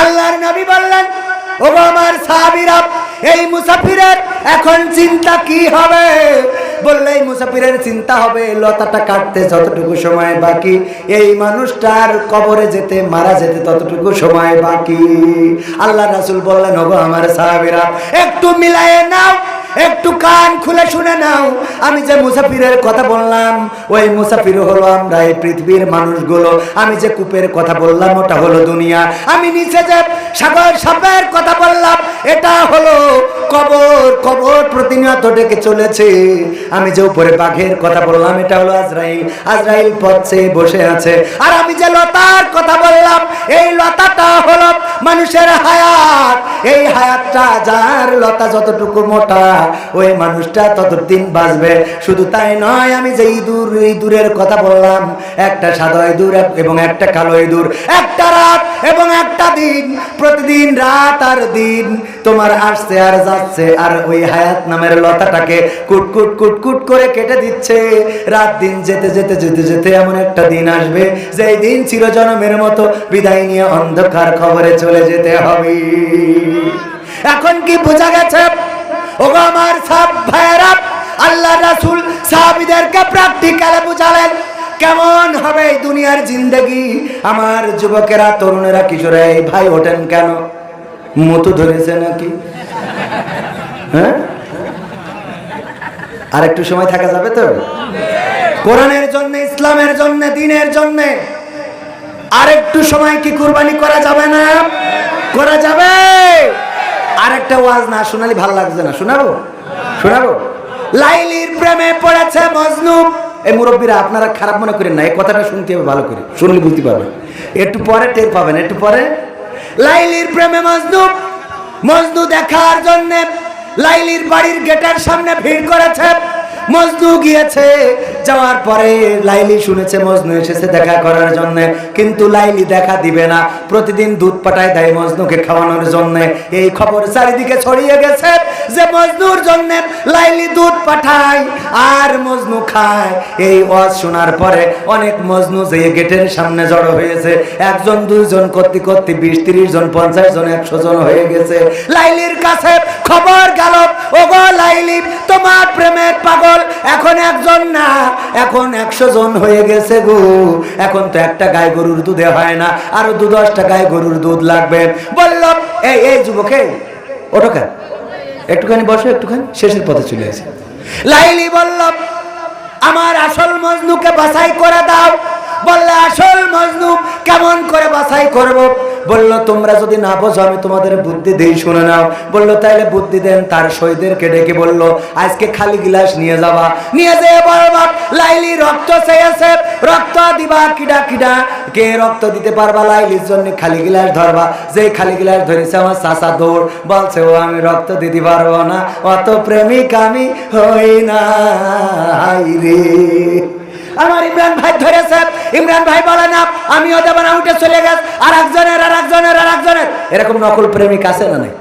আল্লাহর নবী বললেন ও আমার সাহাবীরা, এই মুসাফিরের এখন চিন্তা কি হবে? বললে, এই মুসাফিরের চিন্তা হবে, লতাটা কাটতে যতটুকু সময় বাকি, এই মানুষটার কবরে যেতে, মারা যেতে ততটুকু সময় বাকি। আল্লাহ রাসূল বললেন, ওগো আমার সাহাবীরা, একটু মিলায়ে নাও একটু কান খুলে শুনে নাও। আমি যে মুসাফিরের কথা বললাম, ওই মুসাফির হলো আমরা, এই পৃথিবীর মানুষগুলো। আমি যে কূপের কথা বললাম, ওটা হলো দুনিয়া। আমি নিচে যে সাগর সাপের কথা বললাম এটা হলো কবর কবর প্রতিনিয়ত ডেকে চলেছে। আমি যে উপরে বাঘের কথা বললাম, এটা হলো আজরাইল। আজরাইল পথে বসে আছে। আর আমি যে লতার কথা বললাম, এই লতাটা হলো মানুষের হায়াত। এই হায়াতটা যার লতা যতটুকু মোটা, ওই মানুষটা ততদিন বাঁচবে। শুধু তাই নয়, আমি যে ইঁদুর, ইঁদুরের কথা বললাম, একটা সাদা ইঁদুর এবং একটা কালো ইঁদুর। একটা রাত এবং একটা দিন, প্রতিদিন রাত আর দিন। তোমার আসছে আর যাচ্ছে, আর ওই হায়াত নামের লতাটাকে কুট কুট কুট কুট করে কেটে দিচ্ছে। রাত দিন যেতে যেতে যেতে যেতে এমন একটা দিন আসবে, যেই দিন চিরজনমের মতো বিদায় নিয়ে অন্ধকার খবরে চলে যেতে হবে। এখন কি বোঝা গেছে? ওগো আমার সব ভাইয়েরা, আল্লাহ রাসূল সাহাবীদেরকে প্র্যাকটিক্যালে বুঝালেন, কেমন হবে এই দুনিয়ার জিন্দেগি? আমার যুবকেরা, তরুণেরা কিশোরে ভাই ওঠেন কেন? মতো ধরেছে নাকি? হ্যাঁ? আর একটু সময় থাকা যাবে তো? কোরআনের জন্য, ইসলামের জন্য, দিনের জন্য আর একটু সময় কি কুরবানি করা যাবে না? করা যাবে? আর একটা ওয়াজ না শোনালি ভালো লাগছে না। শোনাবো? শোনাবো? লাইলির প্রেমে পড়েছে মজনু। এই মুরব্বীরা, আপনারা খারাপ মনে করেন না, এই কথাটা শুনতে হবে ভালো করে। শুনলে বুঝতে পারবেন। একটু পরে টের পাবেন, একটু পরে লাইলির প্রেমে মজনু মজনু দেখার জন্যে লাইলির বাড়ির গেটের সামনে ভিড় করেছে। মজনু গিয়েছে। যাওয়ার পরে লাইলি শুনেছে, মজনু এসেছে দেখা করার জন্য। কিন্তু লাইলি দেখা দিবে না। প্রতিদিন দুধ পাঠায় দেয় মজনুকে খাওয়ানোর জন্য। এই খবর চারিদিকে ছড়িয়ে গেছে যে মজনুর জন্য লাইলি দুধ পাঠায় আর মজনু খায়। এই ওয়াজ শোনার পরে অনেক মজনু যে গেটের সামনে জড়ো হয়েছে, একজন, দুইজন করতে করতে বিশ, তিরিশ জন, পঞ্চাশ জন, একশো জন হয়ে গেছে। লাইলির কাছে খবর গেল ওগো লাইলি তোমার প্রেমের পাগল। এখন একজন না, এখন একশো জন হয়ে গেছে গো। এখন তো একটা গাই গরুর দুধে হয় না, আরও দু দশটা গাই গরুর দুধ লাগবে। বলল এই এই যুবকে ওটো কেন? একটুখানি বসো, একটুখানি। শেষের পথে চলে আসে। লাইলি বলল আমার আসল মজনুকে বাছাই করে দাও। বললে, আসল মজনু, কেমন করে বাছাই করব? বলল, তোমরা যদি না বোঝো, আমি তোমাদের বুদ্ধি দেই, শুনে নাও। বলল, তাইলে বুদ্ধি দেন। তার শহীদেরকে ডেকে বলল, আজকে খালি গিলাস নিয়ে যাবা। নিয়ে যেয়ে বলবা লাইলি, রক্ত চেয়েছে রক্ত দিবা, কিডা কিডা। কে রক্ত দিতে পারবা লাইলির জন্য? খালি গিলাস ধরবা। যে খালি গিলাস ধরেছে, আমার চাচা দৌড়। বলছে, ও, আমি রক্ত দিতে পারব না। অত প্রেমিক আমি হই না রে। আমার ইমরান ভাই ধরেছে। ইমরান ভাই বলে, না, আমিও দেব না, উঠে চলে গেছে। আর একজনের আর একজনের আর একজনের এরকম নকল প্রেমিক আছে না নাই?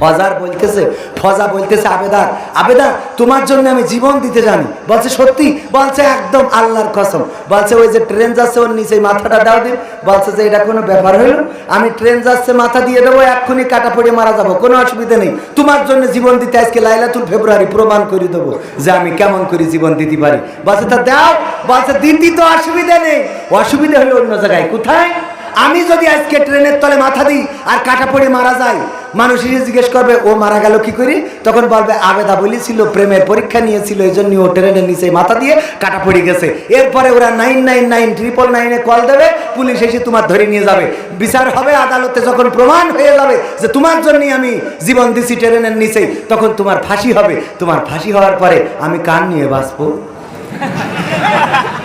ফজার বলতেছে, ফজা বলতেছে, আবেদার আবেদার, তোমার জন্য আমি জীবন দিতে জানি। বলছে, সত্যি? বলছে, একদম আল্লাহর কসম। বলছে, ওই যে ট্রেন যাচ্ছে, ওর নিচে মাথাটা দাও দিন বলছে যে, এটা কোনো ব্যাপার হইল? আমি ট্রেন যাচ্ছে, মাথা দিয়ে দেবো, এক্ষুনি কাটা পড়ে মারা যাব, কোনো অসুবিধা নেই। তোমার জন্য জীবন দিতে আজকে লাইলাতুল ফেব্রুয়ারি প্রমাণ করে দেবো যে আমি কেমন করে জীবন দিতে পারি। বলছে, তা দাও। বলছে দিদি তো অসুবিধা নেই। অসুবিধা হলো অন্য জায়গায়। কোথায়? আমি যদি আজকে ট্রেনের তলে মাথা দিই আর কাটা পড়ে মারা যাই মানুষ এসে জিজ্ঞেস করবে, ও মারা গেল কি করি? তখন বলবে, আবেদা বলেছিল, প্রেমের পরীক্ষা নিয়েছিল এই জন্য ও ট্রেনের নিচে মাথা দিয়ে কাটা পড়ে গেছে। এরপরে ওরা নাইন নাইন নাইন ট্রিপল নাইনে কল দেবে, পুলিশ এসে তোমার ধরে নিয়ে যাবে। বিচার হবে আদালতে যখন প্রমাণ হয়ে যাবে যে তোমার জন্যই আমি জীবন দিছি ট্রেনের নিচে, তখন তোমার ফাঁসি হবে। তোমার ফাঁসি হওয়ার পরে আমি কান নিয়ে বাঁচবো।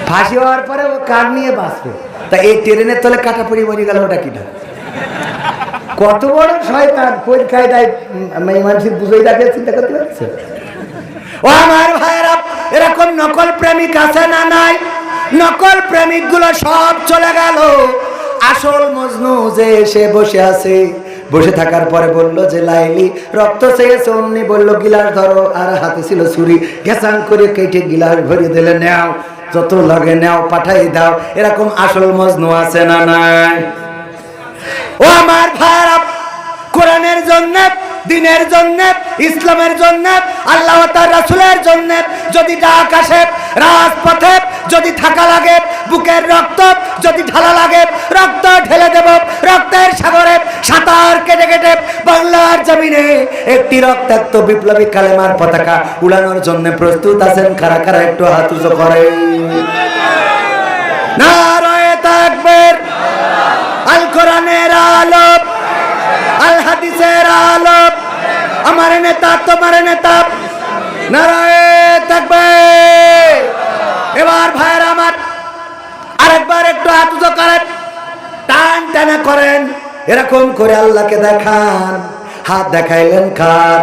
ফাঁসি হওয়ার পরে ও কান নিয়ে বাঁচবে। তা এই ট্রেনের তলে কাটা পড়ে মরে গেল ওটা কিনা? কত বড় শয়তান? পরীক্ষায় দেয় মানুষের বুঝেই রাখে চিন্তা করতে পারছে? ও আমার ভাইয়েরা, এরকম নকল প্রেমিক আছে না নাই? নকল প্রেমিকগুলো সব চলে গেল। আসল মজনু যে এসে বসে আছে, বসে থাকার পরে বলল যে, লাইলি, রক্ত চেয়েছে। অমনি বলল, গিলাস ধরো। আর হাতে ছিল ছুরি। ঘেসাং করে কেটে গিলাস ভরিয়ে দিলে, নেও, যত লাগে নেও, পাঠাই দাও। এরকম আসল মজনু আছে না নাই? ও আমার ভাইরা, কোরআনের জন্য, দিনের জন্য, ইসলামের জন্য, আল্লাহ তার রাসূলের জন্য, যদি ডাক আসে, রাজপথে যদি থাকা লাগে, বুকের রক্ত যদি ঢালা লাগে, রক্ত ঢেলে দেব, রক্তের সাগরে সাঁতার কেটে কেটে বাংলার জমিনে একটি রক্তাক্ত বিপ্লবী কালেমার পতাকা উড়ানোর জন্য প্রস্তুত আছেন কারা কারা একটু হাত উঁচু করে নারায়ে তাকবীর। আল কোরআনের আলোক, আল হাদিসের আলোক। আমার নেতা, তোমার নেতা। তাকবীর। এবার ভাইয়ের আমার আরেকবার একটু করেন। টান টানা করেন। এরকম করে আল্লাহকে দেখান। হাত দেখাইলেন কার?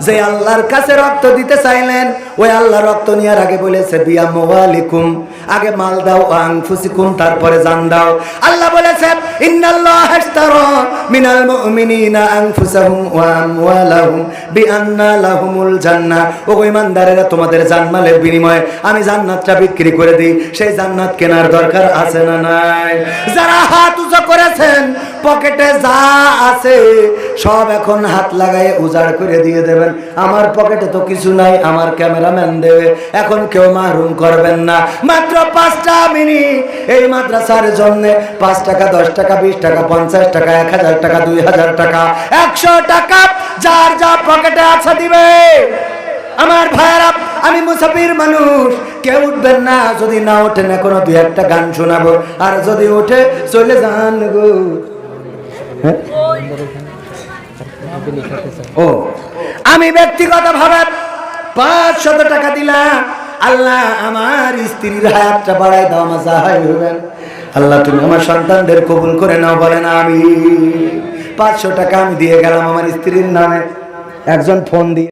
যে আল্লাহর কাছে রক্ত দিতে চাইলেন, ওই আল্লাহ রক্ত নেওয়ার আগে বলেছে বিয়া মোয়ালিকুম আগে মাল দাও আনফুসিকুম তারপরে জান দাও। আল্লাহ বলেছে ইন্নাল্লাহ হাশতারা মিনাল মুমিনিনা আনফুসাহুম ওয়া আমওয়ালাহুম বিআন্না লাহুমুল জান্নাহ। ও ইমানদারেরা, তোমাদের জানমালের বিনিময়ে আমি জান্নাতটা বিক্রি করে দিই। সেই জান্নাত কেনার দরকার আছে না নাই? যারা হাত উঁচু করেছেন, পকেটে যা আছে, সব এখন হাত লাগাই উজাড় করে দিয়ে দেবেন। আমার পকেটে তো কিছু নাই, আমার ক্যামেরাম্যান দেবে। এখন কেউ মাহরুম করবেন না। মাত্র পাঁচটা এই মাদ্রাসার জন্য পাঁচ টাকা, দশ টাকা, বিশ টাকা, পঞ্চাশ টাকা, এক হাজার টাকা, দুই হাজার টাকা, একশো টাকা যার যা পকেটে আছে দিবে। আমার ভাইয়ারা, আমি মুসাফির মানুষ, কেউ উঠবেন না, যদি না ওঠেন এখনও দুই একটা গান শোনাবো। আর যদি ওঠে, চলে যান গো। হ্যাঁ? ও, আমি ব্যক্তিগত ভাবে পাঁচশত টাকা দিলাম। আল্লাহ, আমার স্ত্রীর হায়াতটা বাড়াই দাও আমার সাহায্য হবেন আল্লাহ, তুমি আমার সন্তানদের কবুল করে নাও, বলেন আমি পাঁচশো টাকা আমি দিয়ে গেলাম আমার স্ত্রীর নামে। একজন ফোন দিয়ে